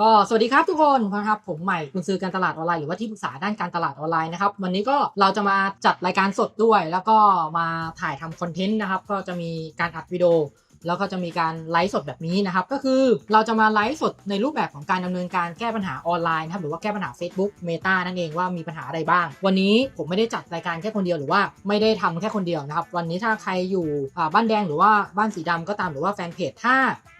ก็สวัสดีครับทุกคนนะครับผมใหม่คุณซื้อการตลาดออนไลน์หรือว่าที่ปรึกษาด้านการตลาดออนไลน์นะครับวันนี้ก็เราจะมาจัดรายการสดด้วย แล้วก็มาถ่ายทำคอนเทนต์นะครับ ก็จะมีการอัดวิดีโอ แล้วก็จะมีการไลฟ์สดแบบนี้นะครับ ก็คือเราจะมาไลฟ์สดในรูปแบบของการดำเนินการแก้ปัญหาออนไลน์นะครับหรือว่าแก้ปัญหา Facebook Meta นั่นเองว่ามีปัญหาอะไรบ้าง วันนี้ผมไม่ได้จัดรายการแค่คนเดียวหรือว่าไม่ได้ทำแค่คนเดียวนะครับ วันนี้ถ้าใครอยู่บ้านแดงหรือว่าบ้านสีดำก็ตามหรือว่าแฟนเพจถ้า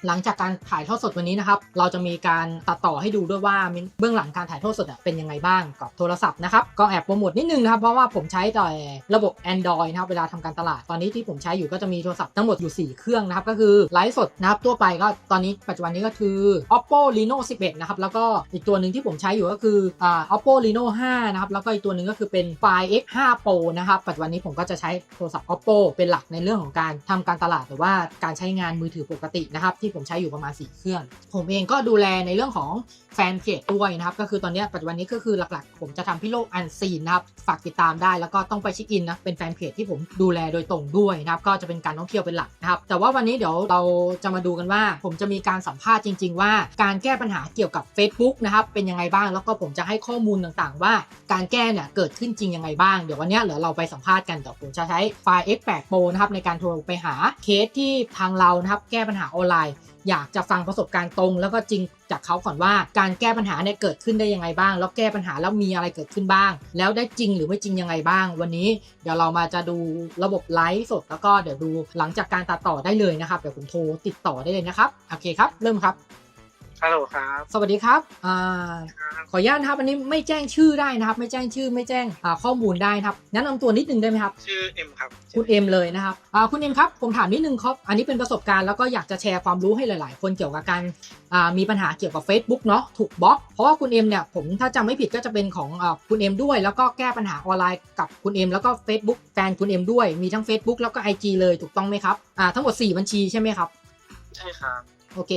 หลังจากการถ่ายทอดสดวันนี้นะครับ เราจะมีการตัดต่อให้ดูด้วยว่าเบื้องหลังการถ่ายทอดสดเป็นยังไงบ้างกับโทรศัพท์นะครับ ก็แอบโปรโมทนิดนึงนะครับ เพราะว่าผมใช้แต่ระบบ Android นะครับเวลาทำการตลาดตอนนี้ที่ผมใช้อยู่ก็จะมีโทรศัพท์ทั้งหมดอยู่ 4 เครื่องนะครับก็คือไลฟ์สดนะครับทั่วไปก็ตอนนี้ปัจจุบันนี้ก็คือ Oppo Reno 11 นะครับ แล้วก็อีกตัวหนึ่งที่ผมใช้อยู่ก็คืออ่า Oppo Reno 5 นะครับ แล้วก็อีกตัวหนึ่งก็คือเป็น Find X5 Pro นะครับ ปัจจุบันนี้ผมก็จะใช้โทรศัพท์ Oppo เป็นหลักในเรื่องของการทำการตลาดหรือว่าการใช้งานมือถือปกตินะครับ ที่ผมใช้อยู่ประมาณ 4 เครื่อง ผมเองก็ดูแลในเรื่องของแฟนเพจด้วยนะครับ ก็คือตอนนี้ปัจจุบันนี้ก็คือหลักๆ ผมจะทำพี่โลกอันซีนนะครับ ฝากติดตามได้ แล้วก็ต้องไปเช็คอินนะ เป็นแฟนเพจที่ผมดูแลโดยตรงด้วยนะครับ ก็จะเป็นการท่องเที่ยวเป็นหลักนะครับ แต่ว่าวันนี้เดี๋ยวเราจะมาดูกันว่า ผมจะมีการสัมภาษณ์จริง ๆ ว่าการแก้ปัญหาเกี่ยวกับ Facebook นะครับเป็นยังไงบ้าง แล้วก็ผมจะให้ข้อมูลต่างๆ ว่าการแก้เนี่ยเกิดขึ้นจริงยังไงบ้าง เดี๋ยววันนี้เหลือเราไปสัมภาษณ์กันเดี๋ยวผมจะใช้ไฟล์ X8 Pro นะครับในการโทรไปหาเคสที่ทางเรานะครับแก้ปัญหาออนไลน์อยากจะฟังประสบการณ์ตรง แล้วก็จริงจากเขาก่อนว่าการแก้ปัญหาเนี่ยเกิดขึ้นได้ยังไงบ้าง แล้วแก้ปัญหาแล้วมีอะไรเกิดขึ้นบ้าง แล้วได้จริงหรือไม่จริงยังไงบ้าง วันนี้เดี๋ยวเรามาจะดูระบบไลฟ์สดแล้วก็เดี๋ยวดูหลังจากการตัดต่อได้เลยนะครับเดี๋ยวผมโทรติดต่อได้เลยนะครับโอเคครับ เริ่มครับ ฮัลโหลครับ สวัสดีครับอ่าขออนุญาตนะครับอันนี้ไม่แจ้งชื่อได้นะครับ ไม่แจ้งชื่อไม่แจ้งอ่าข้อมูลได้นะครับแนะนำตัวนิดนึงได้ไหมครับ ชื่อเอ็มครับ คุณเอ็มเลยนะครับอ่าคุณเอ็มครับผมถามนิดนึงครับ อันนี้เป็นประสบการณ์แล้วก็อยากจะแชร์ความรู้ให้หลาย ๆ คนเกี่ยวกับการอ่ามีปัญหาเกี่ยวกับ Facebook เนาะถูกบล็อก เพราะว่าคุณเอ็มเนี่ยผมถ้าจำไม่ผิดก็จะเป็นของอ่าคุณเอ็มด้วย แล้วก็แก้ปัญหาออนไลน์กับคุณเอ็มแล้วก็ Facebook แฟนคุณเอ็มด้วยมีทั้ง Facebook แล้วก็ IG เลยถูกต้องไหมครับอ่าทั้งหมด 4 บัญชีใช่ไหมครับ ใช่ครับโอเค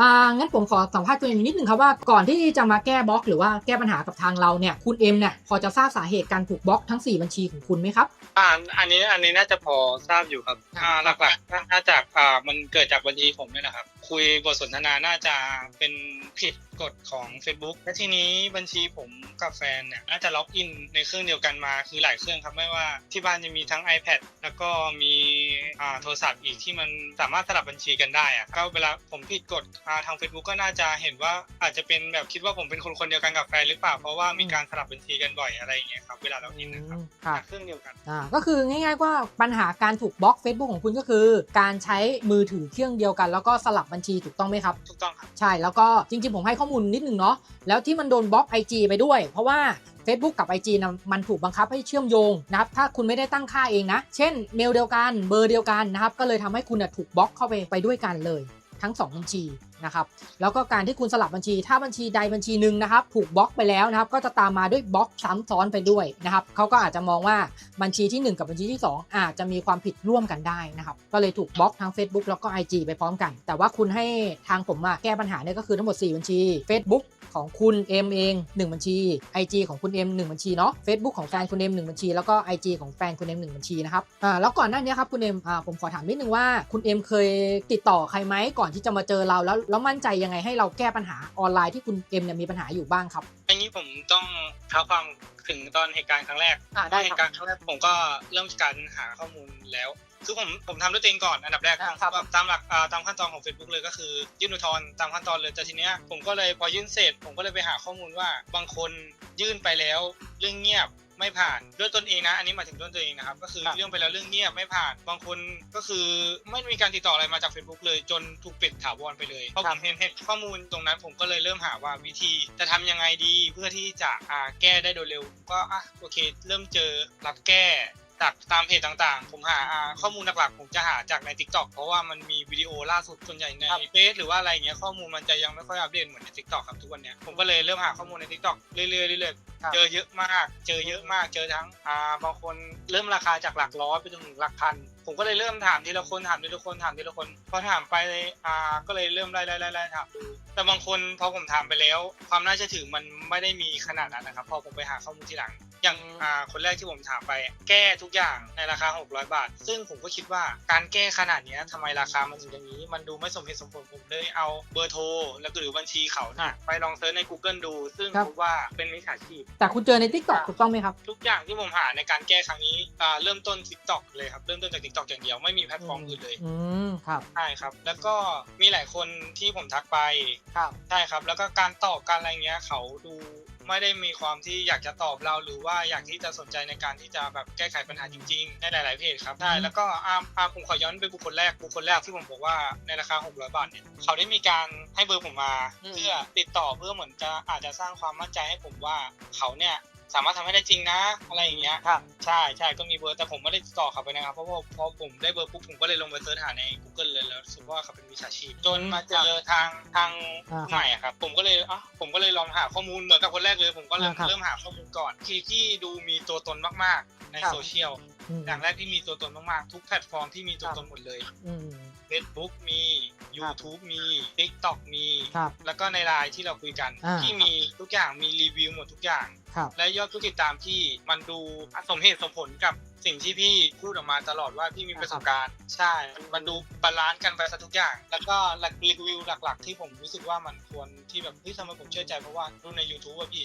อ่างั้นผมขอสัมภาษณ์ตัวเองนิดนึงครับว่าก่อนที่จะมาแก้บล็อก หรือว่าแก้ปัญหากับทางเราเนี่ยคุณเอ็มเนี่ยพอจะทราบสาเหตุการถูกบล็อกทั้ง 4 บัญชีของคุณไหมครับอ่าอันนี้อันนี้น่าจะพอทราบอยู่ครับอ่าหลักๆน่าน่าจากอ่ามันเกิดจากบัญชีผมเนี่ยนะครับ คุยบทสนทนาน่าจะเป็นผิดกฎของ Facebook และทีนี้บัญชีผมกับแฟนเนี่ยน่าจะล็อกอินในเครื่องเดียวกันมาคือหลายเครื่องครับไม่ว่าที่บ้านจะมีทั้ง iPad แล้วก็มีอ่าโทรศัพท์อีกที่มันสามารถสลับบัญชีกันได้อะก็เวลาผมผิดกฎอ่าทาง Facebook ก็น่าจะเห็นว่าอาจจะเป็นแบบคิดว่าผมเป็นคนคนเดียวกันกับแฟนหรือเปล่าเพราะว่ามีการสลับบัญชีกันบ่อยอะไรอย่างเงี้ยครับเวลาเราอินนะครับครับเครื่องเดียวกัน อ่าก็คือง่ายๆว่าปัญหาการถูกบล็อก Facebook ของคุณก็คือ การใช้มือถือเครื่องเดียวกัน แล้วก็สลับบัญชีถูกต้องไหมครับ ถูกต้องครับ ใช่แล้วก็จริงๆ ผมให้ข้อมูลนิดนึงเนาะแล้วที่มันโดนบล็อก IG ไปด้วย เพราะว่า Facebook กับ IG นะมันถูกบังคับให้เชื่อมโยงนะครับถ้าคุณไม่ได้ตั้งค่าเองนะ เช่นเมลเดียวกันเบอร์เดียวกันนะครับก็เลยทำให้คุณนะถูกบล็อกเข้าไปไปด้วยกันเลย ทั้ง 2 บัญชีนะครับแล้วก็การที่คุณสลับบัญชี ถ้าบัญชีใดบัญชีหนึ่งนะครับถูกบล็อกไปแล้วนะครับก็จะตามมาด้วยบล็อกซ้ำซ้อนไปด้วยนะครับเขาก็อาจจะมองว่าบัญชีที่ 1 กับบัญชีที่ 2 อาจจะมีความผิดร่วมกันได้นะครับก็เลยถูกบล็อกทั้ง Facebook แล้วก็ IG ไปพร้อมกัน แต่ว่าคุณให้ทางผมมาแก้ปัญหาเนี่ยก็คือทั้งหมด 4 บัญชี Facebook ของคุณเอ็มเอง 1 บัญชี IG ของคุณเอ็ม1บัญชีเนาะ Facebook ของแฟนคุณเอ็ม1บัญชี แล้วก็ IG ของแฟนคุณเอ็ม1บัญชีนะครับอ่าแล้วก่อนหน้านี้ครับคุณเอ็มอ่าผมขอถามนิดนึงว่าคุณเอ็มเคยติดต่อใครไหมก่อนที่จะมาเจอเราแล้วแล้วมั่นใจยังไงให้เราแก้ปัญหาออนไลน์ที่คุณเอ็มเนี่ยมีปัญหาอยู่บ้างครับอันนี้ผมต้องเท้าความ ถึงตอนเหตุการณ์ครั้งแรกอ่าได้ครับเหตุการณ์ครั้งแรกผมก็เริ่มการหาข้อมูลแล้ว คือผมผมทำด้วยตัวเองก่อนอันดับแรกอ่าครับ แบบตามหลักอ่าตามขั้นตอนของ Facebook เลยก็คือยื่นอุทธรณ์ตามขั้นตอนเลยแต่ทีเนี้ยผมก็เลยพอยื่นเสร็จ ผมก็เลยไปหาข้อมูลว่าบางคนยื่นไปแล้วเรื่องเงียบ ไม่ผ่านด้วยตนเองนะ อันนี้หมายถึงด้วยตัวเองนะครับ ก็คือครับเรื่องไปแล้วเรื่องเงียบไม่ผ่าน บางคนก็คือไม่มีการติดต่ออะไรมาจาก Facebook เลย จนถูกปิดถาวรไปเลยพอผมเห็นเห็นข้อมูลตรงนั้นผมก็เลยเริ่มหาว่าวิธีจะทำยังไงดีเพื่อที่จะอ่าแก้ได้โดยเร็ว ก็อะโอเค เริ่มเจอรับแก้ จากตามเพจต่างๆ ผมหาอ่าข้อมูลหลักๆผมจะหาจากใน Tik t o อกเพราะว่ามันมีวิดีโอล่าสุดส่วนใหญ่ในครับเฟซหรือว่าอะไรเงี้ยข้อมูลมันจะยังไม่ค่อยอัปเดตเหมือนใน Tik t o อกครับทุกวันเนี้ยผมก็เลยเริ่มหาข้อมูลใน Tik t o อกเรื่อยๆเรื่อยๆครับเจอเยอะมาก เจอเยอะมากเจอทั้งอ่าบางคนเริ่มราคาจากหลักร้อยไปจนถึงหลักพันผมก็เลยเริ่มถามทีละคนถามทีละคนถามทีละคนพอถามไปอ่าก็เลยเริ่มไล่ไล่ไล่ไล่ถามดูแต่บางคนพอผมถามไปแล้ว ความน่าเชื่อถือมันไม่ได้มีขนาดนั้นนะครับพอผมไปหาข้อมูลทีหลัง อย่างอ่าคนแรกที่ผมถามไปแก้ทุกอย่างในราคา 600 บาท ซึ่งผมก็คิดว่าการแก้ขนาดเนี้ยทำไมราคามันถึงอย่างนี้ มันดูไม่สมเหตุสมผลผมเลยเอาเบอร์โทรแล้วก็หรือบัญชีเขาน่ะไปลองเซิร์ชใน Google ดู ซึ่งครับ พบว่าเป็นมิจฉาชีพ แต่คุณเจอใน t ิ k t o k ถูกต้องไหมครับ ทุกอย่างที่ผมหาในการแก้ครั้งนี้อ่าเริ่มต้น TikTok เลยครับ เริ่มต้นจาก TikTok อย่างเดียวไม่มีแพลตฟอร์มอื่นเลยอืมครับใช่ครับ แล้วก็มีหลายคนที่ผมทักไป ครับ ใช่ครับ แล้วก็การตอบการอะไรเงี้ยเขาดู ไม่ได้มีความที่อยากจะตอบเราหรือว่าอยากที่จะสนใจในการที่จะแบบแก้ไขปัญหาจริงๆ ในหลาย ๆเพจครับใช่แล้วก็อาร์มอาร์มผมขอย้อนไปบุคคลแรกบุคคลแรกที่ผมบอกว่าในราคา 600 บาทเนี่ยเขาได้มีการให้เบอร์ผมมาอืมเพื่อติดต่อเพื่อเหมือนจะอาจจะสร้างความมั่นใจให้ผมว่าเขาเนี่ย สามารถทำให้ได้จริงนะ อะไรอย่างเงี้ยครับใช่ใช่ก็มีเบอร์แต่ผมไม่ได้ติดต่อเขาไปนะครับ เพราะว่าพอผมได้เบอร์ปุ๊บผมก็เลยลงไปเสิร์ชหาใน Google เลยแล้วรู้สึกว่าเขาเป็นวิชาชีพ จนมาเจอทางทางอ่าครับใหม่อะครับ ผมก็เลยอะผมก็เลยลองหาข้อมูลเหมือนกับคนแรกเลย ผมก็เริ่มอ่าครับเริ่มหาข้อมูลก่อนที่ที่ดูมีตัวตนมากๆ ในครับโซเชียลอืมอย่างแรกที่มีตัวตนมากๆทุกแพลตฟอร์มที่มีตัวครับตนหมดเลยอืม Facebook มี YouTube มี TikTok มี ครับ แล้วก็ในไลน์ที่เราคุยกัน อ่า ที่มีทุกอย่างมีรีวิวหมดทุกอย่าง ครับ และยอดผู้ติดตามที่มันดูสมเหตุสมผลกับสิ่งที่พี่พูดออกมาตลอดว่าพี่มีประสบการณ์ ใช่ มันดูบาลานซ์กันไปซะทุกอย่าง แล้วก็หลักรีวิวหลัก ๆ ที่ผมรู้สึกว่ามันควรที่แบบเฮ้ยทำไมผมเชื่อใจเพราะว่าดูใน YouTube อะพี่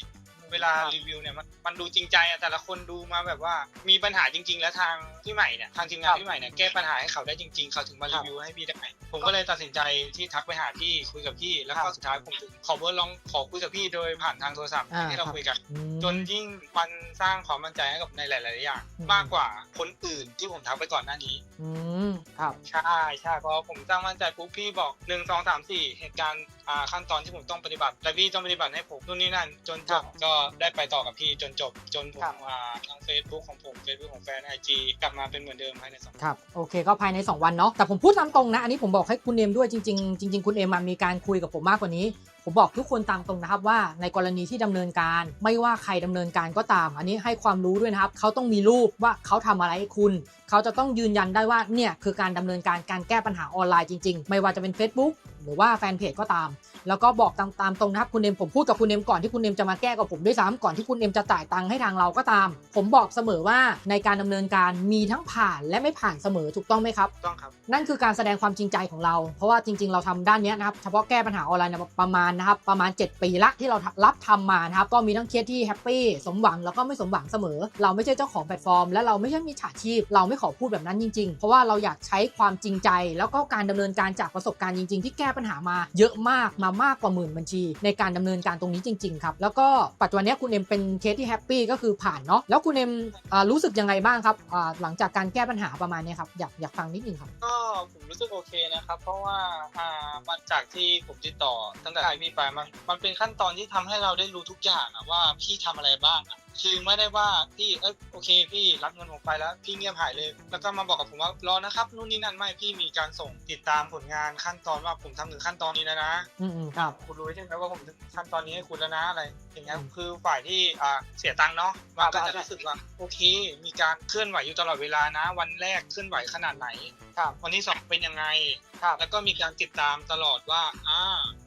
เวลาครับรีวิวเนี่ยมันมันดูจริงใจอะแต่ละคนดูมาแบบว่ามีปัญหาจริง ๆ แล้วทางพี่ใหม่เนี่ยทางทีมงานพี่ใหม่เนี่ยแก้ปัญหาให้เขาได้จริง ๆ เขาถึงมารีวิวให้พี่ได้ผมก็เลยตัดสินใจที่ทักไปหาพี่คุยกับพี่แล้วก็สุดท้ายผมถึงขอเบอร์ลองขอคุยกับพี่โดยผ่านทางโทรศัพท์อ่าที่เราครับคุยกันอืมจนยิ่งมันสร้างความมั่นใจให้กับในหลาย ๆ อย่างอืมมากกว่าคนอื่นที่ผมทักไปก่อนหน้านี้อืมครับใช่ใช่เพราะผมสร้างมั่นใจปุ๊บพี่บอกหนึ่งสองสามสี่เหตุการณ์อ่า ขั้นตอนที่ผมต้องปฏิบัติและพี่ต้องปฏิบัติให้ผมนู่นนี่นั่น จนจบก็ได้ไปต่อกับพี่จนจบ จนผมครับอ่าทางเฟซบุ๊กของผมเฟซบุ๊กของแฟนไอจีกลับมาเป็นเหมือนเดิมภายในสองครับโอเคก็ภายใน 2 วันเนาะแต่ผมพูดตามตรงนะ อันนี้ผมบอกให้คุณเอมด้วยจริงๆจริง ๆ คุณเอมอะมีการคุยกับผมมากกว่านี้ผมบอกทุกคนตามตรงนะครับว่าในกรณีที่ดำเนินการ ไม่ว่าใครดำเนินการก็ตาม อันนี้ให้ความรู้ด้วยนะครับ เขาต้องมีรูปว่าเขาทำอะไรให้คุณ เขาจะต้องยืนยันได้ว่าเนี่ยคือการดำเนินการการแก้ปัญหาออนไลน์จริง ๆ ไม่ว่าจะเป็น Facebook หรือว่าแฟนเพจก็ตาม แล้วก็บอกตามตามตรงนะครับคุณเอมผมพูดกับคุณเอมก่อนที่คุณเอมจะมาแก้กับผมด้วยซ้ำก่อนที่คุณเอมจะจ่ายตังค์ให้ทางเราก็ตาม ผมบอกเสมอว่าในการดำเนินการมีทั้งผ่านและไม่ผ่านเสมอถูกต้องไหมครับต้องครับ นั่นคือการแสดงความจริงใจของเรา เพราะว่าจริง ๆ เราทำด้านเนี้ยนะครับเฉพาะแก้ปัญหาออนไลน์เนี่ยประมาณนะครับประมาณ 7 ปีละที่เรารับทำมานะครับก็มีทั้งเคสที่แฮปปี้สมหวังแล้วก็ไม่สมหวังเสมอ เราไม่ใช่เจ้าของแพลตฟอร์ม และเราไม่ใช่มีฉาชีพ เราไม่ขอพูดแบบนั้นจริง ๆ เพราะว่าเราอยากใช้ความจริงใจ แล้วก็การดำเนินการจากประสบการณ์จริง ๆ ที่แก้ปัญหามาเยอะมากมามากกว่าหมื่นบัญชี ในการดำเนินการตรงนี้จริงๆครับแล้วก็ปัจจุบันนี้คุณเอ็มเป็นเคสที่แฮปปี้ก็คือผ่านเนาะแล้วคุณเอ็มรู้สึกยังไงบ้างครับหลังจากการแก้ปัญหาประมาณนี้ครับอยากอยากฟังนิดนึงครับก็ผมรู้สึกโอเคนะครับเพราะว่าอ่ามันจากที่ผมติดต่อตั้งแต่ไอพีไปมันมันเป็นขั้นตอนที่ทำให้เราได้รู้ทุกอย่างว่าพี่ทำอะไรบ้างอ คือไม่ได้ว่าพี่เอยโอเค พี่รับเงินผมไปแล้ว พี่เงียบหายเลย แล้วก็มาบอกกับผมว่ารอนะครับนู่นนี่นั่นไม่พี่มีการส่งติดตามผลงานขั้นตอนว่าผมทำถึงขั้นตอนนี้แล้วนะอืมอืมครับคุณรู้ใช่ไหมว่าผมถึงขั้นตอนนี้ให้คุณแล้วนะอะไร อย่างเงี้ยอืมคือฝ่ายที่อ่าเสียตังค์เนาะมันก็ครัจะบรู้สึกว่าโอเค มีการเคลื่อนไหวอยู่ตลอดเวลานะ วันแรกเคลื่อนไหวขนาดไหนครับวันที่สองเป็นยังไงครับแล้วก็มีการติดตามตลอดว่าอ่า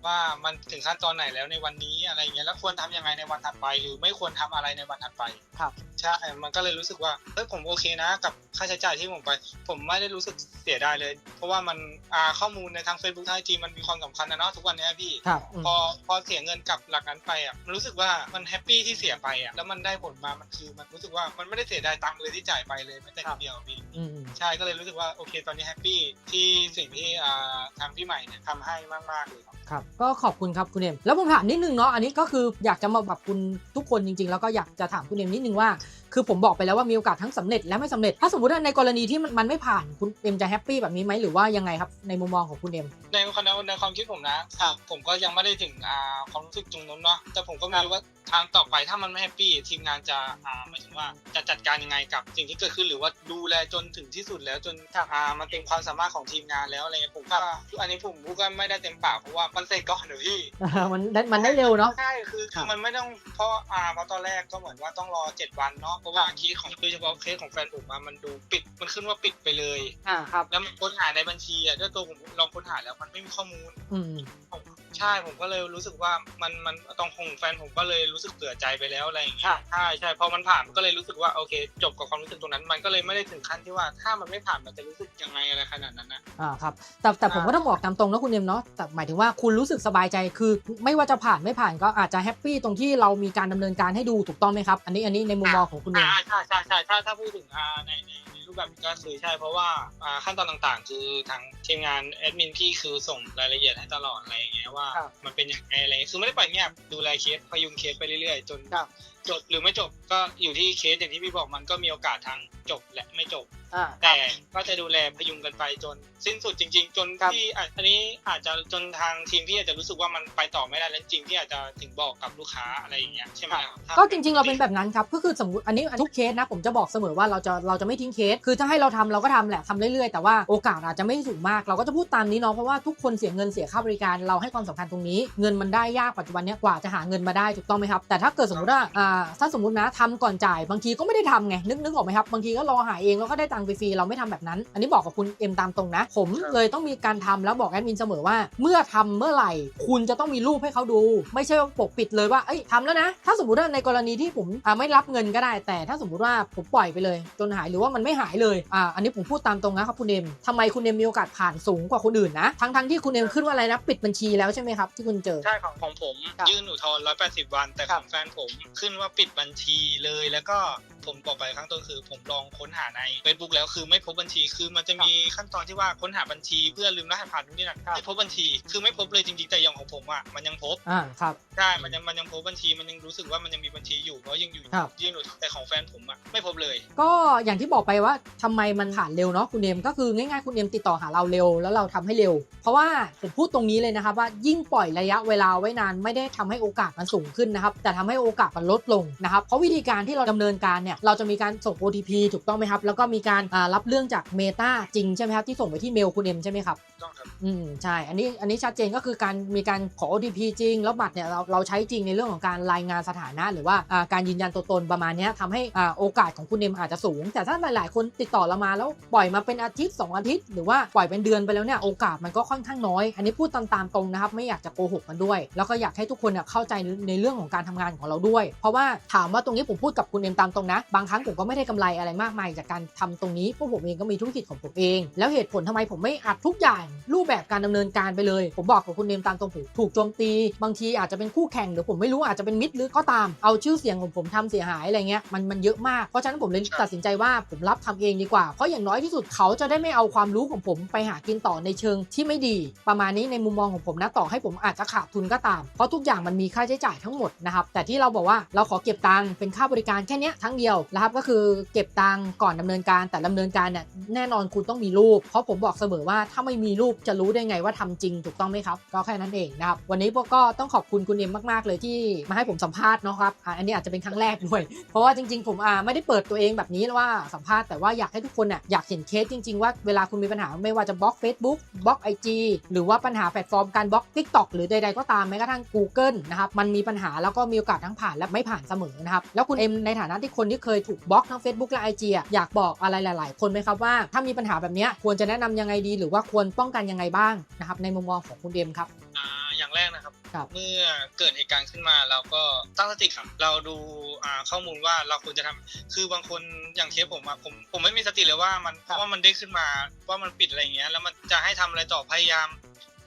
ว่ามันถึงขั้นตอนไหนแล้วในวันนี้อะไรเงี้ยแล้วควรทำยังไงในวันถัดไปหรือไม่ควรทำอะไรในวันถัดไปครับใช่มันก็เลยรู้สึกว่าเฮ้ยผมโอเคนะ กับค่าใช้จ่ายที่ผมไป ผมไม่ได้รู้สึกเสียดายเลย เพราะว่ามันอ่าข้อมูลในทาง Facebook ทางไอจีมันมีความสำคัญนะเนาะทุกวันเนี้ยพี่ครับอืมพอพอเสียเงินกับหลักนั้นไปอะมันรู้สึกว่ามันแฮปปี้ที่เสียไปอะแล้วมันได้ผลมามันคือมันรู้สึกว่ามันไม่ได้เสียดายตังค์เลยที่จ่ายไปเลยแม้แต่นิดเดียวพี่อืมอืมใช่ก็เลยรู้สึกว่าโอเคตอนนี้แฮปปี้ที่สิ่งที่อ่าทางพี่ใหม่เนี่ยทำให้มากๆเลยครับ ครับก็ขอบคุณครับคุณเอ็มแล้วผมถามนิดนึงเนาะอันนี้ก็คืออยากจะมาแบบคุณทุกคนจริง ๆ แล้วก็อยากจะถามคุณเอ็มนิดนึงว่าคือผมบอกไปแล้วว่ามีโอกาสทั้งสำเร็จและไม่สำเร็จ ถ้าสมมติว่าในกรณีที่มันมันไม่ผ่านคุณเอ็มจะแฮปปี้แบบนี้ไหมหรือว่ายังไงครับในมุมมองของคุณเอ็มในความในความคิดผมนะผมก็ยังไม่ได้ถึงอ่าความรู้สึกตรงนั้นเนาะแต่ผมก็ไม่รู้ว่าทางต่อไปถ้ามันไม่แฮปปี้ทีมงานจะอ่าหมายถึงว่าจะจัดการยังไงกับสิ่งที่เกิดขึ้นหรือว่าดูแลจนถึงที่สุดแล้วจนอ่ามันเต็มความสามารถของทีมงานแล้วอะไรเงี้ยผมก็อันนี้ผมพูดก็ไม่ได้เต็มปากเพราะว่ามันเสร็จก่อนเดี๋ยวพี่มันได้มันได้เร็วเนาะใช่คือครัคืบอมันไม่ต้องเพราะอ่าเพราะตอนแรกก็เหมือนว่าต้องรอเจ็ดวันเนาะเพราะว่าเคสของโดยเฉพาะเคสของแฟนผมอะมันดูปิดมันขึ้นว่าปิดไปเลยอ่าครับ แล้วมันค้นหาในบัญชีอะด้วยตัวผมลองค้นหาแล้วมันไม่มีข้อมูล อืมใใช่ผมก็เลยรู้สึกว่ามันมันตรงของแฟนผมก็เลยรู้สึกเผื่อใจไปแล้วอะไรอย่างเงี้ครัยบใช่ใช่พอมันผ่านมันก็เลยรู้สึกว่าโอเค จบกับความรู้สึกตรงนั้น มันก็เลยไม่ได้ถึงขั้นที่ว่าถ้ามันไม่ผ่านมันจะรู้สึกยังไงอะไรขนาดนั้นนะอ่าครับแต่แต่ผมก็ต้องบอกตามตรงนะคุณเอ็มเนาะแต่หมายถึงว่าคุณรู้สึกสบายใจคือ ไม่ว่าจะผ่านไม่ผ่านก็อาจจะแฮปปี้ตรงที่เรามีการดำเนินการให้ดูถูกต้องไหมครับอันนี้อันนี้ในมุมมองของคุณเอ็มอ่าใช่ใช่ใช่ถ้าถ้าพูดถึงอ่าในในในรูป แบบนี้ก็คือใช่เพราะว่าอ่าขั้นตอนต่างๆ คือทางทีมงานแอดมินพี่คือส่งรายละเอียดให้ตลอดอะไรอย่างเงี้ยว่าครับมันเป็นยังไงอะไรคือไม่ได้ปล่อยเงียบดูแลเคสพยุงเคสไปเรื่อยๆ จนครับ จบหรือไม่จบก็อยู่ที่เคสอย่างที่พี่บอกมันก็มีโอกาสทางจบและไม่จบ อ่า แต่ก็จะดูแลพยุงกันไปจน สิ้นสุดจริง ๆ จนครับ ที่อะอันนี้อาจจะจนทางทีมพี่อาจจะรู้สึกว่ามันไปต่อไม่ได้แล้วจริงๆพี่อาจจะถึงบอกกับลูกค้าอะไรอย่างเงี้ยใช่ไหมครับถ้าก็จริงๆ เราเป็นแบบนั้นครับก็คือสมมติอันนี้ทุกเคสนะ ผมจะบอกเสมอว่าเราจะเราจะไม่ทิ้งเคส คือจะให้เราทำเราก็ทำแหละทำเรื่อยๆ แต่ว่าโอกาสอาจจะไม่สูงมากเราก็จะพูดตามนี้เนาะเพราะว่าทุกคนเสียเงินเสียค่าบริการเราให้ความสำคัญตรงนี้ เงินมันได้ยากปัจจุบันเนี้ยกว่าจะหาเงินมาได้ถูกต้องไหมครับ แต่ถ้าเกิดสมมติว่าอ่าถ้าสมมตินะทำก่อนจ่ายบางทีก็ไม่ได้ทำไงนึกนึกออกไหมครับบางทีก็รอหาเองแล้วก็ได้ตังค์ฟรีๆเราไม่ทำแบบนั้น อันนี้บอกกับคุณเอ็มตามตรงนะ ผมเลยต้องมีการทำแล้วบอกแอดมินเสมอว่า เมื่อทำเมื่อไหร่ คุณจะต้องมีรูปให้เขาดู ไม่ใช่ว่าปกปิดเลยว่าเอ้ยทำแล้วนะ ถ้าสมมติว่าในกรณีที่ผมอ่าไม่รับเงินก็ได้ แต่ถ้าสมมติว่าผมปล่อยไปเลย จนหายหรือว่ามันไม่หายเลยอ่าอันนี้ผมพูดตามตรงนะครับคุณเอ็มทำไมคุณเอ็มมีโอกาสผ่านสูงกว่าคนอื่นนะทั้งทั้งๆที่คุณเอ็มขึ้นว่าอะไรนะปิดบัญชีแล้วใช่ไหมครับที่คุณเจอ ใช่ของของผม ครับ ยื่นอุทธรณ์180 วัน แต่ครัขบ องแฟนผมขึ้นว่าปิดบัญชีเลยแล้วก็ ผมบอกไปครั้งต้นคือ ผมลองค้นหาใน Facebook แล้วคือไม่พบบัญชีคือมันจะมีขั้นตอนที่ว่าค้นหาบัญชีเพื่อลืมรหัสผ่านนู่นนี่นั่นครับไม่พบบัญชี คือไม่พบเลยจริงๆแต่อย่างของผมอะมันยังพบอ่าครับใช่มันยังมันยังพบบัญชีมันยังรู้สึกว่ามันยังมีบัญชีอยู่เพราะยังอยู่ครับยื่นอุทธรณ์แต่ของแฟนผมอะไม่พบเลย ก็อย่างที่บอกไปว่าทำไมมันผ่านเร็วเนาะคุณเอ็มก็คือง่ายๆคุณเอ็มติดต่อหาเราเร็วแล้วเราทำให้เร็ว เพราะว่าผมพูดตรงนี้เลยนะครับว่ายิ่งปล่อยระยะเวลาไว้นานไม่ได้ทำให้โอกาสมันสูงขึ้นนะครับแต่ทำให้โอกาสมันลดลงนะครับเพราะวิธีการที่เราดำเนินการเนี่ยเราจะมีการส่ง OTP ถูกต้องไหมครับ แล้วก็มีการอ่ารับเรื่องจาก Meta จริงใช่ไหมครับที่ส่งไปที่เมลคุณเอ็มใช่ไหมครับต้องครับอืมใช่ อันนี้อันนี้ชัดเจนก็คือการมีการขอ OTP จริง แล้วบัตรเนี่ยเราเราใช้จริงในเรื่องของการรายงานสถานะ หรือว่าอ่าการยืนยันตัวตนประมาณเนี้ยทำให้อ่าโอกาสของคุณเนมอาจจะสูง แต่ถ้าหลาย ๆ คนติดต่อเรามาแล้วปล่อยมาเป็นอาทิตย์ 2 อาทิตย์ หรือว่าปล่อยเป็นเดือนไปแล้วเนี่ยโอกาสมันก็ค่อนข้างน้อย อันนี้พูดตามตามตรงนะครับไม่อยากจะโกหกกันด้วย แล้วก็อยากให้ทุกคนเนี่ยเข้าใจในเรื่องของการทำงานของเราด้วย เพราะว่าถามว่าตรงนี้ผมพูดกับคุณเนมตามตรงนะบางครั้งผมก็ไม่ได้กำไรอะไรมากมายจากการทำตรงนี้เพราะผมเองก็มีธุรกิจของผมเอง แล้วเหตุผลทำไมผมไม่อัดทุกอย่างรูปแบบการดำเนินการไปเลย ผมบอกกับคุณเนมตามตรงผมถูกโจมตี บางทีอาจจะเป็นคู่แข่งหรือผมไม่รู้อาจจะเป็นมิตรหรือก็ตามเอาชื่อเสียงของผมทำเสียหายอะไรเงี้ยมันมันเยอะมากเพราะฉะนั้นผมเลยตัดสินใจว่าผมรับทำเองดีกว่าเพราะอย่างน้อยที่สุดเขาจะได้ไม่เอาความรู้ของผมไปหากินต่อในเชิงที่ไม่ดี ประมาณนี้ในมุมมองของผมนะต่อให้ผมอาจจะขาดทุนก็ตาม เพราะทุกอย่างมันมีค่าใช้จ่ายทั้งหมดนะครับแต่ที่เราบอกว่าเราขอเก็บตังค์เป็นค่าบริการแค่นี้ทั้งเดียวนะครับก็คือเก็บตังค์ก่อนดำเนินการแต่ดำเนินการเนี่ยแน่นอนคุณต้องมีรูป เพราะผมบอกเสมอว่าถ้าไม่มีรูปจะรู้ได้ไงว่าทำจริงถูกต้องไหมครับ ก็แค่นั้นเองนะครับวันนี้พวกก็ต้องขอบคุณคุณเอ็มมากๆเลยที่มาให้ผมสัมภาษณ์เนาะครับอันนี้อาจจะเป็นครั้งแรกด้วย เพราะว่าจริงๆ ผมอ่าไม่ได้เปิดตัวเองแบบนี้ว่าสัมภาษณ์แต่ว่าอยากให้ทุกคนน่ะอยากเห็นเคสจริง ๆ ว่าเวลาคุณมีปัญหาไม่ว่าจะบล็อก Facebook บล็อก IG หรือว่าปัญหาแพลตฟอร์มการบล็อก TikTok หรือใดๆก็ตามแม้กระทั่ง Google นะครับมันมีปัญหาแล้วก็มีโอกาสทั้งผ่านและไม่ผ่านเสมอนะครับแล้วคุณเอ็มในฐานะที่คนที่เคยถูกบล็อกทั้ง Facebook และ IG อะอยากบอกอะไรหลาย ๆ คนไหมครับว่า ถ้ามีปัญหาแบบเนี้ยควรจะแนะนำยังไงดี หรือว่าควรป้องกันยังไงบ้างนะครับในมุมมองของคุณเอ็มครับอ่าอย่างแรกนะครับครับ เมื่อเกิดเหตุการณ์ขึ้นมาเราก็ตั้งสติครับ เราดูอ่าข้อมูลว่าเราควรจะทำคือบางคนอย่างเคสผมอะผมผมไม่มีสติเลยว่ามันครับว่ามันได้ขึ้นมาว่ามันปิดอะไรอย่างเงี้ยแล้วมันจะให้ทำอะไรต่อพยายาม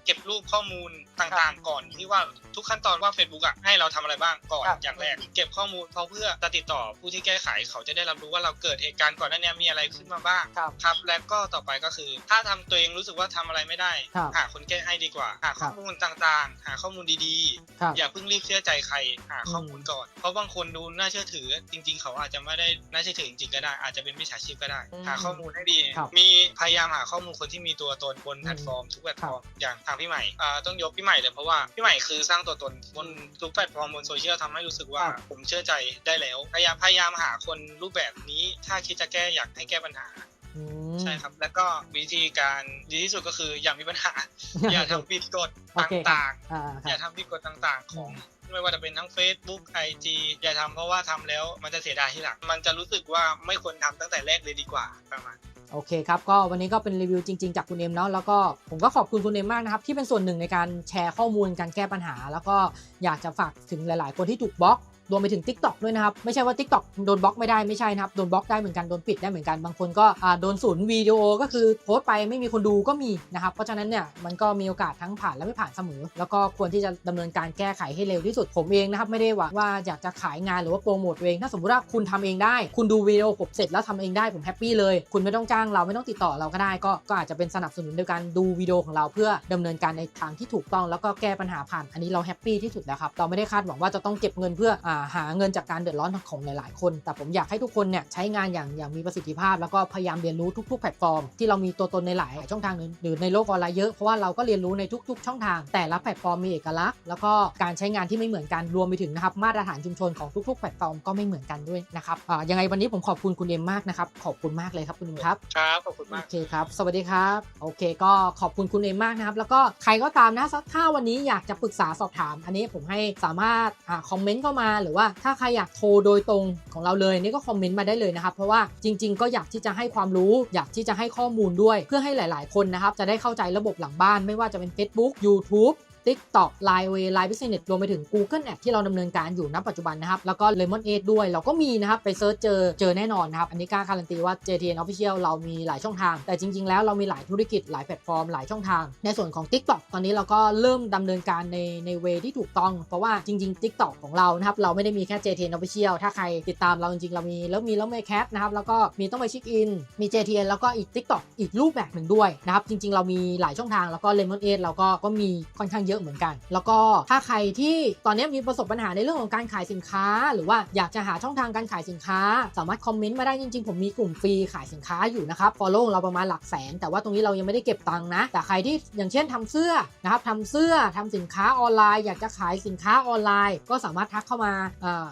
เก็บรูปข้อมูลต่างๆ ก่อนที่ว่าทุกขั้นตอนว่า Facebook อะให้เราทำอะไรบ้างก่อนครับอย่างแรก เก็บข้อมูลเพราะเพื่อจะติดต่อผู้ที่แก้ไขเขาจะได้รับรู้ว่าเราเกิดเหตุการณ์ก่อนหน้านี้มีอะไรขึ้นมาบ้างครับครับแล้วก็ต่อไปก็คือ ถ้าทำตัวเองรู้สึกว่าทำอะไรไม่ได้ครับหาคนแก้ให้ดีกว่า หาข้อมูลต่างๆ หาข้อมูลดีครับๆอย่าเพิ่งรีบเชื่อใจใครหาข้อมูลก่อน เพราะบางคนดูน่าเชื่อถือจริง ๆ เขาอาจจะไม่ได้น่าเชื่อถือจริงๆก็ได้ อาจจะเป็นมิจฉาชีพก็ได้อืมหาข้อมูลให้ดีครับมีพยายามหาข้อมูลคนที่มีตัวตนบนแพลตฟอร์มทุกแพลตฟอร์มอย่างทางพี่ใหม่อ่าต้องยกพี่ใหม่เลยเพราะว่าพี่ใหม่คือสร้างตัวตนบนทุกแพลตฟอร์มบนโซเชียลทำให้รู้สึกว่าครับผมเชื่อใจได้แล้วพยายามพยายามหาคนรูปแบบนี้ ถ้าคิดจะแก้อยากให้แก้ปัญหาอืมใช่ครับ แล้วก็วิธีการดีที่สุดก็คืออย่ามีปัญหา อย่าทำผิดกฎโอเคครับต่างอ่าๆคอย่ารับทำผิดกฎต่างๆ ของไม่ว่าจะเป็นทั้ง Facebook IG อย่าทำเพราะว่าทำแล้วมันจะเสียดายทีหลัง มันจะรู้สึกว่าไม่ควรทำตั้งแต่แรกเลยดีกว่าประมาณ โอเคครับก็วันนี้ก็เป็นรีวิวจริง ๆ จากคุณเอ็มเนาะแล้วก็ผมก็ขอบคุณคุณเอ็มมากนะครับที่เป็นส่วนหนึ่งในการแชร์ข้อมูลการแก้ปัญหา แล้วก็อยากจะฝากถึงหลาย ๆ คนที่ถูกบล็อก รวมไปถึง Tik t o อกด้วยนะครับ ไม่ใช่ว่า Tik t o อกโดนบล็อกไม่ได้ไม่ใช่นะครับ โดนบล็อกได้เหมือนกันโดนปิดได้เหมือนกันบางคนก็โดนศูนย์วิดีโอก็คือโพสต์ไปไม่มีคนดูก็มีนะครับเพราะฉะนั้นเนี่ยมันก็มีโอกาสทั้งผ่านและไม่ผ่านเสมอ แล้วก็ควรที่จะดำเนินการแก้ไขให้เร็วที่สุดผมเองนะครับไม่ได้ว่าว่าอยากจะขายงานหรือว่าโปรโมทเองถ้าสมมติว่าคุณทำเองได้ คุณดูวิดีโอผมเสร็จแล้วทำเองได้ผมแฮปปี้เลยคุณไม่ต้องจ้างเราไม่ต้องติดต่อเราก็ได้ก็ก็อาจจะเป็นสนับสนุนโดยการดูวิดีโอของเราเพื่อดำเนินการในทางที่ถูกต้อง แล้วก็แก้ปัญหาผ่านอันนี้เราแฮปปี้ที่สุดแล้วครับเราไม่ได้คาดหวังว่าจะต้องเก็บเงินเพื่ออหาเงินจากการเดือดร้อนของหลาย ๆ คน แต่ผมอยากให้ทุกคนเนี่ยใช้งานอย่างอย่างมีประสิทธิภาพ แล้วก็พยายามเรียนรู้ทุก ๆ แพลตฟอร์มที่เรามีตัวตนในหลายช่องทางหรือในโลกออนไลน์เยอะเพราะว่าเราก็เรียนรู้ในทุก ๆ ช่องทาง แต่ละแพลตฟอร์มมีเอกลักษณ์แล้วก็การใช้งานที่ไม่เหมือนกันรวมไปถึงนะครับมาตรฐานชุมชนของทุก ๆ แพลตฟอร์มก็ไม่เหมือนกันด้วยนะครับอ่ายังไงวันนี้ผมขอบคุณคุณเอ็มมากนะครับขอบคุณมากเลยครับคุณเอ็มครับครับขอบคุณโอมากเคครับสวัสดีครับโอเค ก็ขอบคุณคุณเอมมากนะครับแล้วก็ใครก็ตามนะถ้าวันนี้อยากจะปรึกษาสอบถาม อันนี้ผมให้สามารถอ่าคอมเมนต์เข้ามาหรือว่าถ้าใครอยากโทรโดยตรงของเราเลยนี่ก็คอมเมนต์มาได้เลยนะครับเพราะว่าจริง ๆ ก็อยากที่จะให้ความรู้อยากที่จะให้ข้อมูลด้วย เพื่อให้หลาย ๆ คนนะครับจะได้เข้าใจระบบหลังบ้านไม่ว่าจะเป็น Facebook YouTube TikTok Line Way Line Business รวมไปถึง Google App ที่เราดำเนินการอยู่ณปัจจุบันนะครับ แล้วก็ Lemon 8ด้วย เราก็มีนะครับ ไปเซิร์ชเจอเจอแน่นอนนะครับ อันนี้กล้าการันตีว่า JTN Official เรามีหลายช่องทาง แต่จริง ๆ แล้วเรามีหลายธุรกิจหลายแพลตฟอร์มหลายช่องทาง ในส่วนของ TikTok ตอนนี้เราก็เริ่มดำเนินการในในเวที่ถูกต้อง เพราะว่าจริง ๆ TikTok ของเรานะครับเราไม่ได้มีแค่ JTN Official ถ้าใครติดตามเราจริงๆเรามีแล้วมีแล้วไม่แคปนะครับแล้วก็มีต้องไปเช็คอินมี JTN แล้วก็อีก TikTok อีกรูปแบบหนึ่งด้วยนะครับจริง ๆ เรามีหลายช่องทางแล้วก็ Lemon 8เราก็ก็มีค่อนข้างเยอะเหมือนกัน แล้วก็ถ้าใครที่ตอนนี้มีประสบปัญหาในเรื่องของการขายสินค้า หรือว่าอยากจะหาช่องทางการขายสินค้า สามารถคอมเมนต์มาได้จริงๆ ผมมีกลุ่มฟรีขายสินค้าอยู่นะครับ follow เราประมาณหลักแสน แต่ว่าตรงนี้เรายังไม่ได้เก็บตังค์นะ แต่ใครที่อย่างเช่นทำเสื้อนะครับทำเสื้อทำสินค้าออนไลน์ อยากจะขายสินค้าออนไลน์ ก็สามารถทักเข้ามา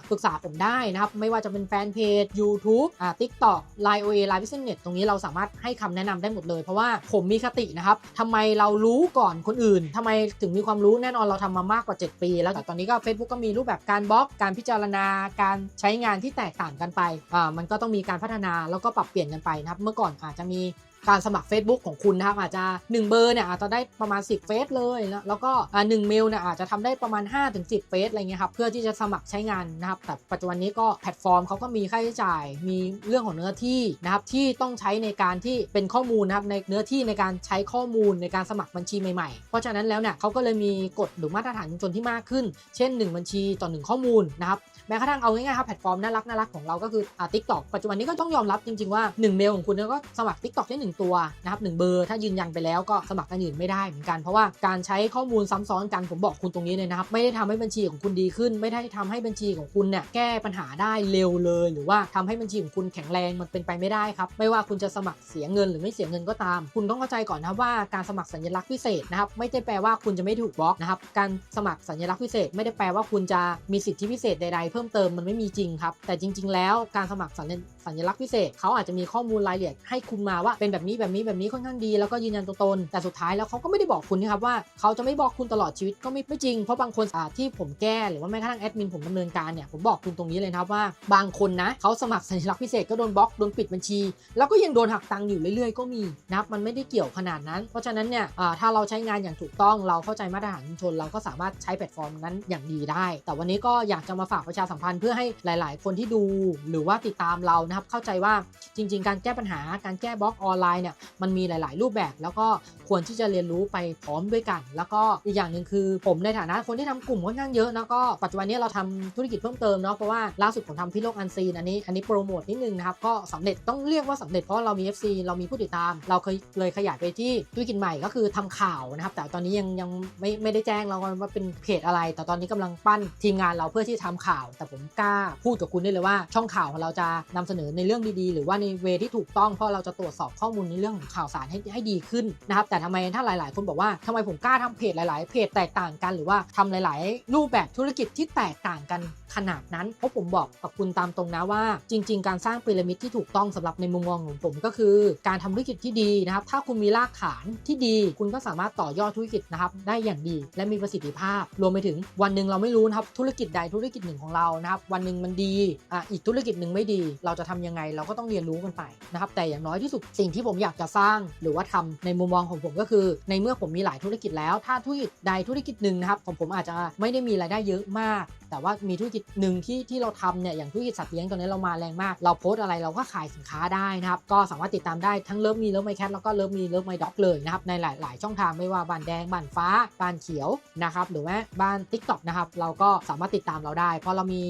ปรึกษาผมได้นะครับไม่ว่าจะเป็นแฟนเพจ YouTube อ่า TikTok Line OA Line Business ตรงนี้เราสามารถให้คำแนะนำได้หมดเลย เพราะว่าผมมีคตินะครับทำไมเรารู้ก่อนคนอื่นทำไมถึงมีความความรู้แน่นอนเราทำมามากกว่า 7 ปี แล้วแต่ตอนนี้ก็ Facebook ก็มีรูปแบบการบล็อกการพิจารณาการใช้งานที่แตกต่างกันไปอ่ามันก็ต้องมีการพัฒนาแล้วก็ปรับเปลี่ยนกันไปนะครับเมื่อก่อนอาจจะมี การสมัคร Facebook ของคุณนะครับอาจจะ 1 เบอร์เนี่ยอาจจะได้ประมาณ 10 เฟซเลยแล้วแล้วก็หนึ่งเมลเนี่ยอาจจะทำได้ประมาณ 5-10 เฟซอะไรเงี้ยครับเพื่อที่จะสมัครใช้งานนะครับแต่ปัจจุบันนี้ก็แพลตฟอร์มเขาก็มีค่าใช้จ่าย มีเรื่องของเนื้อที่นะครับที่ต้องใช้ในการที่เป็นข้อมูลนะครับในเนื้อที่ในการใช้ข้อมูลในการสมัครบัญชีใหม่ๆ เพราะฉะนั้นแล้วเนี่ยเขาก็เลยมีกฎหรือมาตรฐานชุมชนที่มากขึ้น เช่น 1 บัญชีต่อ 1 ข้อมูลนะครับแม้กระทั่งเอาง่ายๆครับแพลตฟอร์มน่ารักน่ารักของเราก็คืออ่าทิกตอกปัจจุบันนี้ก็ต้องยอมรับจริงๆว่า 1 เมลของคุณก็สมัคร TikTok ได้1 ตัวนะครับหเบอร์ ถ้ายืนยันไปแล้วก็สมัครอันอื่นไม่ได้เหมือนกันเพราะว่าการใช้ข้อมูลซ้ำซ้อนกันผมบอกคุณตรงนี้เลยนะครับไม่ได้ทำให้บัญชีของคุณดีขึ้น ไม่ได้ทำให้บัญชีของคุณเนี่ยแก้ปัญหาได้เร็วเลย หรือว่าทำให้บัญชีของคุณแข็งแรงมันเป็นไปไม่ได้ครับไม่ว่าคุณจะสมัครเสียเงินหรือไม่เสียเงินก็ตาม คุณต้องเข้าใจก่อนนะว่าการสมัครสัญลักษณ์พิเศษนะครับไม่ได้แปลว่าคุณจะไม่ถูกบล็อกนะครับการสมัครสัญลักษณ์พิเศษ ไม่ได้แปลว่าคุณจะมีสิทธิพิเศษใด ๆ เพิ่มเติมมันไม่มีจริงครับแต่จริง ๆ แล้วการสมัครสัญสัญลักษณ์พิเศษเขาอาจจะมีข้อมูลรายละเอียดให้คุณมาว่าเป็นแบบนี้แบบนี้แบบนี้ค่อนข้างดีแล้วก็ยืนยันตัวตน แต่สุดท้ายแล้วเขาก็ไม่ได้บอกคุณนะครับว่าเขาจะไม่บอกคุณตลอดชีวิตก็ไม่ไม่จริงเพราะบางคนที่ผมแก้หรือว่าแม้กระทั่งแอดมินผมดำเนินการเนี่ยผมบอกคุณตรงนี้เลยนะครับว่า บางคนนะเขาสมัครสัญลักษณ์พิเศษก็โดนบล็อกโดนปิดบัญชี แล้วก็ยังโดนหักตังค์อยู่เรื่อยๆ ก็มีนะครับมันไม่ได้เกี่ยวขนาดนั้น เพราะฉะนั้นเนี่ยถ้าเราใช้งานอย่างถูกต้องเราเข้าใจมาตรฐานชุมชน เราก็สามารถใช้แพลตฟอร์มนั้นอย่างดีได้ แต่วันนี้ก็อยากจะมาฝากประชาสัมพันธ์เพื่อให้หลาย ๆ คนที่ดูหรือว่าติดตามเรานะครับเข้าใจว่าจริง ๆ การแก้ปัญหาการแก้บล็อกออนไลน์เนี่ยมันมีหลาย ๆ รูปแบบ แล้วก็ ควรที่จะเรียนรู้ไปพร้อมด้วยกัน แล้วก็อีกอย่างหนึ่งคือ ผมในฐานะคนที่ทำกลุ่มค่อนข้างเยอะแล้วก็ปัจจุบันนี้เราทำธุรกิจเพิ่มเติมเนาะเพราะว่าล่าสุดผมทำพี่โลกอันซีนอันนี้อันนี้โปรโมทนิดนึงนะครับก็สำเร็จต้องเรียกว่าสำเร็จเพราะเรามี FC เรามีผู้ติดตาม เราเคยเลยขยายไปที่ธุรกิจใหม่ก็คือทำข่าวนะครับ แต่ตอนนี้ยังยังไม่ไม่ได้แจ้งเราว่าเป็นเพจอะไร แต่ตอนนี้กำลังปั้นทีมงานเราเพื่อที่จะทำข่าว แต่ผมกล้าพูดกับคุณได้เลยว่า ช่องข่าวของเราจะนำเสนอในเรื่องดีๆ หรือว่าในเวที่ถูกต้องเพราะเราจะตรวจสอบข้อมูลในเรื่องของข่าวสารให้ให้ดีขึ้นนะครับแต่ทำไมถ้าหลาย ๆ คนบอกว่าทำไมผมกล้าทำเพจหลาย ๆ เพจแตกต่างกัน หรือว่าทำหลาย ๆ รูปแบบธุรกิจที่แตกต่างกันขนาดนั้น เพราะผมบอกกับคุณตามตรงนะว่า จริง ๆ การสร้างพีระมิดที่ถูกต้องสำหรับในมุมมองของผมก็คือ การทำธุรกิจที่ดีนะครับ ถ้าคุณมีรากฐานที่ดี คุณก็สามารถต่อยอดธุรกิจนะครับได้อย่างดีและมีประสิทธิภาพ รวมไปถึงวันหนึ่งเราไม่รู้นะครับธุรกิจใดธุรกิจหนึ่งของเรานะครับวันหนึ่งมันดีอะอีกธุรกิจหนึ่งไม่ดี เราจะททำยังไงเราก็ต้องเรียนรู้กันไปนะครับแต่อย่างน้อยที่สุดสิ่งที่ผมอยากจะสร้าง หรือว่าทำในมุมมองของผมก็คือในเมื่อผมมีหลายธุรกิจแล้ว ถ้าธุรกิจใดธุรกิจหนึ่งนะครับของผมอาจจะไม่ได้มีรายได้เยอะมาก แต่ว่ามีธุรกิจหนึ่งที่ที่เราทำเนี่ยอย่างธุรกิจสัตว์เลี้ยงตอนนี้เรามาแรงมาก เราโพสอะไรเราก็ขายสินค้าได้นะครับ ก็สามารถติดตามได้ทั้งเลิฟมีเลิฟไมแคทแล้วก็เลิฟมีเลิฟไมด็อกเลยนะครับในหลาย ๆ ช่องทางไม่ว่าบ้านแดงบ้านฟ้าบ้านเขียวนะครับหรือว่าบ้าน t ิ k t o k นะครับเราก็สามารถติดตามเราได้ เพราะเรามี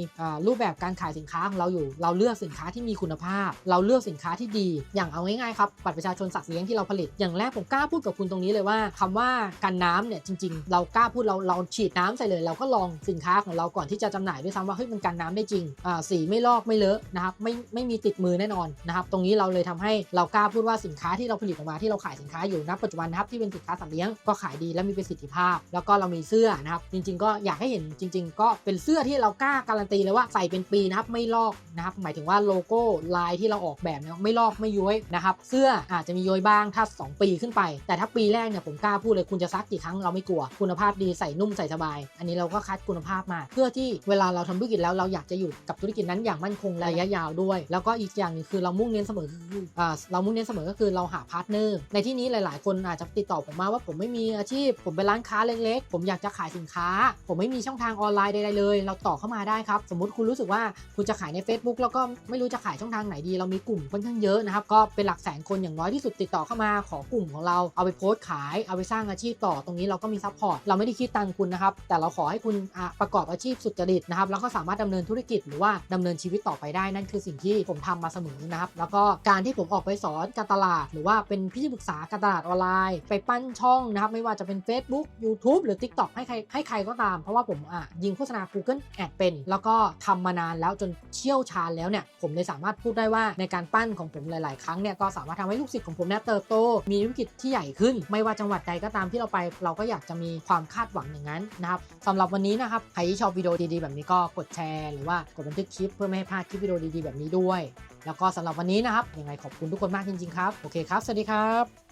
รูปแบบการขายสินค้าของเราอยู่ เราเลือกสินค้าที่มีคุณภาพ เราเลือกสินค้าที่ดี อย่างเอาง่ายๆครับบัตรประชาชนสัตว์เลี้ยงที่เราผลิตอย่างแรกผมกล้าพูดกับคุณตรงนี้เลยว่าคำว่ากันน้ำเนี่ยจริง ๆ เรากล้าพูดเราเราฉีดน้ำใส่เลย เราก็ลองสินค้าของเราก่อนที่จะจำหน่ายด้วยซ้ำว่าเฮ้ยมันกันน้ำได้จริงอ่าสีไม่ลอกไม่เลอะนะครับไม่ไม่มีติดมือแน่นอนนะครับตรงนี้เราเลยทำให้เรากล้าพูดว่าสินค้าที่เราผลิตออกมาที่เราขายสินค้าอยู่ณปัจจุบันนะครับที่เป็นสินค้าสัตว์เลี้ยงก็ขายดีและมีประสิทธิภาพ แล้วก็เรามีเสื้อนะครับจริง ๆ ก็อยากให้เห็นจริง ๆ ก็เป็นเสื้อที่เรากล้าการันตีเลยว่าใส่เป็นปีนะครับไม่ลอกนะครับหมายถึงว่าโลโก้ลายที่เราออกแบบเนี่ยไม่ลอกไม่ย้วยนะครับเสื้ออาจจะมีย้อยบ้างถ้า 2 ปีขึ้นไป แต่ถ้าปีแรกเนี่ยผมกล้าพูดเลยคุณจะซักกี่ครั้งเราไม่กลัวคุณภาพดีใส่นุ่มใส่สบาย อันนี้เราก็คัดคุณภาพมาเพื่อที่เวลาเราทำธุรกิจแล้วเราอยากจะอยู่กับธุรกิจนั้นอย่างมั่นคงระยะยาวด้วย แล้วก็อีกอย่างหนึงคือเรามุ่งเน้นเสมอคืออ่าเรามุ่งเน้นเสมอก็คือเราหาพาร์ทเนอร์ในที่นี้หลาย ๆ คนอาจจะติดต่อผมมาว่าผมไม่มีอาชีพ ผมเป็นร้านค้าเล็ก ๆ ผมอยากจะขายสินค้า ผมไม่มีช่องทางออนไลน์ใด ๆ เลย เราต่อเข้ามาได้ครับ สมมติคุณรู้สึกว่าคุณจะขายใน Facebook แล้วก็ไม่รู้จะขายช่องทางไหนดี เรามีกลุ่มค่อนข้างเยอะนะครับก็เป็นหลักแสนคนอย่างน้อยที่สุดติดต่อเข้ามาขอกลุ่มของเราเอาไปโพสต์ขายเอาไปสร้างอาชีพต่อตรงนี้เราก็มีซัพพอร์ตเราไม่ได้คิดตังค์คุณนะครับแต่เราขอให้คุณอะประกอบอาชีพสุจริตนะครับแล้วก็สามารถดำเนินธุรกิจหรือว่าดำเนินชีวิตต่อไปได้นั่นคือสิ่งที่ผมทำมาเสมอนะครับแล้วก็การที่ผมออกไปสอนการตลาด หรือว่าเป็นพี่ปรึกษาการตลาดออนไลน์ ไปปั้นช่องนะครับไม่ว่าจะเป็น Facebook YouTube หรือ TikTok ให้ใครให้ใครก็ตาม เพราะว่าผมอะยิงโฆษณา Google Ad เป็น แล้วก็ทำมานานแล้วจนเชี่ยวชาญแล้วเนี่ยผมเลยสามารถพูดได้ว่าในการปั้นของผมหลาย ๆ ครั้งเนี่ยก็สามารถทำให้ลูกศิษย์ของผมเนี่ยเติบโต มีธุรกิจที่ใหญ่ขึ้น ไม่ว่าจังหวัดใดก็ตามที่เราไป เราก็อยากจะมีความคาดหวังอย่างนั้นนะครับสำหรับวันนี้นะครับใครที่ชอบวิดีโอดีๆ แบบนี้ก็กดแชร์หรือว่ากดบันทึกคลิปเพื่อไม่ให้พลาดคลิปวิดีโอดีๆแบบนี้ด้วย แล้วก็สำหรับวันนี้นะครับยังไงขอบคุณทุกคนมากจริงๆครับโอเคครับ สวัสดีครับ